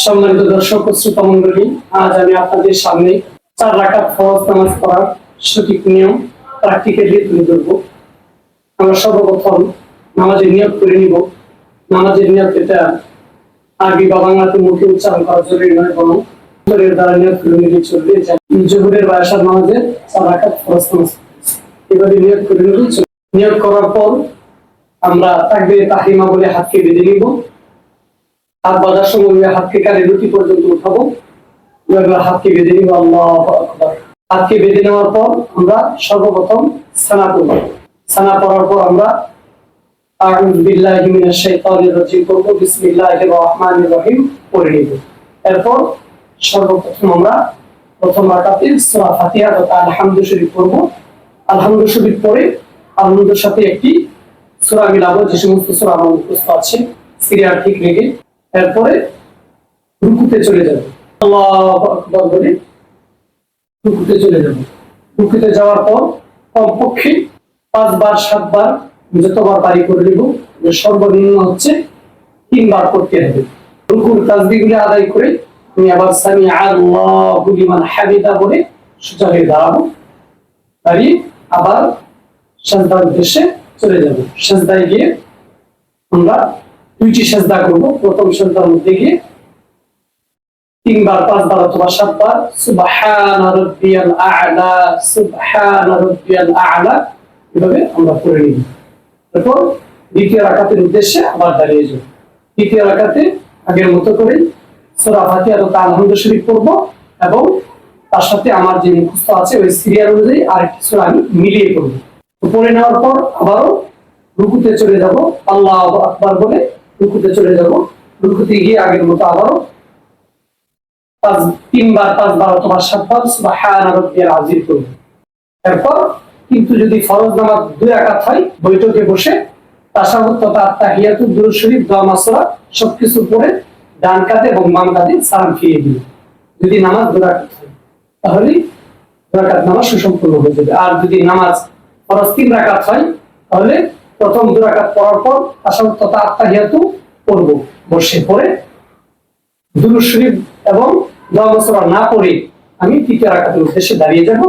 সম্মানিত দর্শক ও আজ আমি আপনাদের সামনে চার রাকাত ফরজ নামাজ পড়ার সঠিক নিয়ম, প্র্যাকটিক্যালি তুলে ধরব। আমরা সর্বপ্রথম নামাজের নিয়োগ করে নিব। নামাজের নিয়োগ এটা আরবি বা বাংলাতে মুখে উচ্চারণ করা জরুরি নয়, বরং অন্তরের দ্বারা নিয়োগ করে নিলে চলবে। জহুরের বা আসার নামাজে চার রাকাত ফরজ নামাজ এভাবে নিয়োগ করে নিলে নিয়োগ করার পর আমরা তাকবীরে তাহরিমা বলে হাতকে বেঁধে নিব। হাত বাজার সময় হাতকে কানে রুটি পর্যন্ত উঠাবো। হাতকে বেঁধে নিব, আল্লাহ হাতকে বেঁধে নেওয়ার পর আমরা সর্বপ্রথম সানা করব। সানা পড়ার পর আমরা এরপর সর্বপ্রথম আমরা সাথে একটি যে সমস্ত আছে ঠিক রেখে এরপরে রুকুতে চলে যাব। আল্লাহু বলে রুকুতে চলে যাব। রুকুতে যাওয়ার পর কমপক্ষে পাঁচবার, সাতবার যতবার পারি করে নেব। সর্বনিম্ন হচ্ছে তিনবার করতে হবে। রুকুর তাসবিহগুলি আদায় করে আমি আবার সামি আল্লাহু লিমান হামিদা বলে হয়ে দাঁড়াবো। দাঁড়িয়ে আবার সাজদার উদ্দেশ্যে চলে যাব। সাজদায় গিয়ে আমরা দুইটি সাজদা করব। প্রথম সাজদার মধ্যে গিয়ে তিনবার, পাঁচবার অথবা সাতবার, সুবহান রাব্বিয়াল আ'লা, সুবহান রাব্বিয়াল আ'লা, এভাবে আমরা পড়ে নিব। তারপর দ্বিতীয় রাকাতের উদ্দেশ্যে আবার দাঁড়িয়ে যাব। দ্বিতীয় রাকাতে আগের মতো করে সূরা ফাতিহা ও আলহামদু শরীফ পড়ব এবং তার সাথে আমার যে মুখস্থ আছে ওই সিরিয়াল অনুযায়ী আর সূরা আমি মিলিয়ে পড়ব। পড়ে নেওয়ার পর আবারও রুকুতে চলে যাব, আল্লাহ আকবার বলে রুকুতে চলে যাব। রুকুতে গিয়ে আগের মতো আবারও পাঁচ, তিনবার পাঁচবার অথবা সাতবার সুবহান রাব্বিয়াল আযীম করব এরপর কিন্তু যদি ফরজ নামাজ দুই রাকাত হয়, বৈঠকে বসে তাশাহুদ তথা আত্তাহিয়াতু দুরূদ শরীফ, দোয়া মাসরা সবকিছু পড়ে ডান কাঁধে এবং বাম কাঁধে সালাম ফিরিয়ে দিবে। যদি নামাজ দুই রাকাত হয় তাহলে দুই রাকাত নামাজ সুসম্পূর্ণ হয়ে যাবে। আর যদি নামাজ ফরজ তিন রাকাত হয়, তাহলে প্রথম দুই রাকাত পড়ার পর তাশাহুদ তথা আত্তাহিয়াতু পড়ব বসে পড়ে দুরূদ শরীফ এবং দোয়া না পড়ে আমি তৃতীয় রাকাতের উদ্দেশ্যে দাঁড়িয়ে যাব।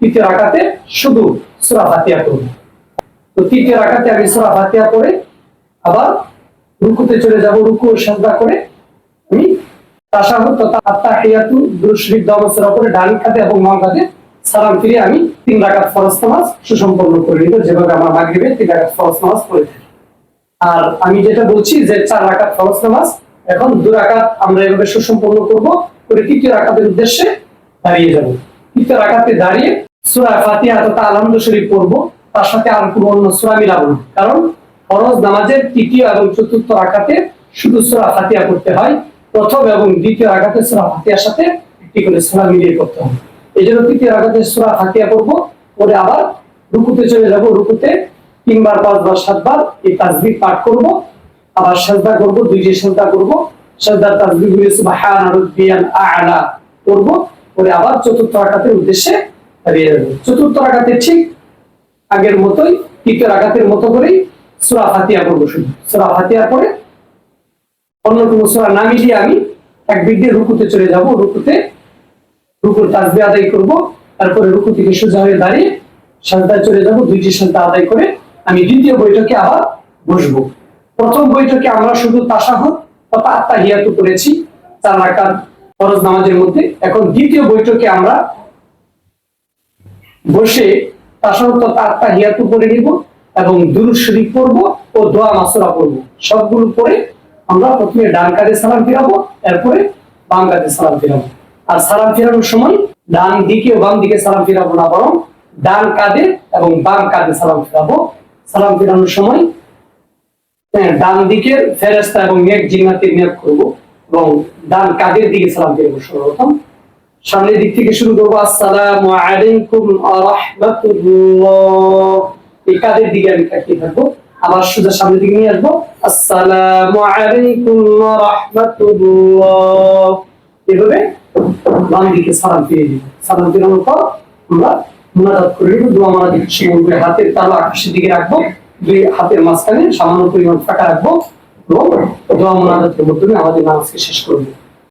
তৃতীয় রাকাতে শুধু সূরা ফাতিহা করব তো তৃতীয় রাকাতে আমি সূরা ফাতিহা পড়ে আবার রুকুতে চলে যাব, রুকু ও সাজদা করে আমি তাশাহুদ তথা আত্তাহিয়াতু দুরূদ শরীফ, দোয়া পড়ে ডান কাঁধে এবং বাম কাঁধে সালাম ফিরে আমি তিন রাকাত ফরজ নামাজ সুসম্পন্ন করে নিব। যেভাবে আমার মাগরিবে তিন রাকাত ফরজ নামাজ পড়ে থাকি। আর আমি যেটা বলছি যে চার রাকাত ফরজ নামাজ, এখন দু রাকাত আমরা এভাবে সুসম্পন্ন করব করে তৃতীয় রাকাতের উদ্দেশ্যে দাঁড়িয়ে যাব। তৃতীয় রাকাতে দাঁড়িয়ে সূরা ফাতিহা তথা আলহামদু শরীফ পড়ব, তার সাথে আর কোনো অন্য সূরা মিলাবো না। কারণ ফরজ নামাজের তৃতীয় এবং চতুর্থ রাকাতে শুধু সূরা ফাতিহা করতে হয়। প্রথম এবং দ্বিতীয় রাকাতে সূরা ফাতিহার সাথে একটি করে সূরা মিলিয়ে করতে হয় এই জন্য তৃতীয় রাকাতে সূরা ফাতিহা করব পরে আবার রুকুতে চলে যাব, রুকুতে তিনবার, পাঁচবার, সাতবার এই তাসবিহ পাঠ করব, আবার সাজদা করব, দুইটি সাজদা করব, সাজদার তাসবিহ গুলি সুবহান রাব্বিয়াল আ'লা করব পরে আবার চতুর্থ রাকাতের উদ্দেশ্যে দাঁড়িয়ে যাব। চতুর্থ রাকাতে ঠিক আগের মতোই, তৃতীয় রাকাতের মতো করেই সূরা ফাতিহা করব শুধু। সূরা ফাতিহা পড়ে অন্য কোনো সূরা না মিলিয়ে আমি এক দিয়ে রুকুতে চলে যাব, রুকুতে রুকুর তাসবিহ আদায় করব। তারপরে রুকু থেকে সোজা হয়ে দাঁড়িয়ে সাজদায় চলে যাব, দুইটি সাজদা আদায় করে আমি দ্বিতীয় বৈঠকে আবার বসবো। প্রথম বৈঠকে আমরা শুধু তাসাহুদ তথা আত্মাহিয়াতু করেছি, চার রাকাত ফরজ নামাজের মধ্যে। এখন দ্বিতীয় বৈঠকে আমরা বসে তাসাহুদ তথা আত্মাহিয়াতু করে নিব এবং দুরূদ শরীফ পড়ব ও দোয়া মাসুরা পড়ব। সবগুলো পড়ে আমরা প্রথমে ডান কাঁধে সালাম ফিরাবো, এরপরে বাম সালাম ফিরাবো। আর সালাম ফিরানোর সময় ডান দিকে ও বাম দিকে সালাম ফিরাবো না বরং ডান কাঁধে এবং বাম কাঁধে সালাম ফিরাবো। সালাম ফিরানোর সময় হ্যাঁ, ডান দিকের ফেরেস্তা এবং নেক জিন্নাতের নিয়োগ করব এবং ডান কাঁধের দিকে সালাম ফিরবো সর্বপ্রথম। সামনের দিক থেকে শুরু করব আসসালামু আলাইকুম রাহমাতুল্লাহ। এই কাঁধের দিকে আমি তাকিয়ে থাকব আবার সোজা সামনের দিকে নিয়ে আসব আসসালামু আলাইকুম রাহমাতুল্লাহ। এভাবে বাম দিকে সালাম ফিরে দিব সালাম ফিরানোর পর আমরা মুনাজাত করে নেব, দোয়া মারা দিকে হাতের তালা আকাশের দিকে রাখব, দুই হাতের মাঝখানে সামান্য পরিমাণ ফাঁকা রাখব এবং দোয়া মোনাজাতের মাধ্যমে আমাদের নামাজকে শেষ করব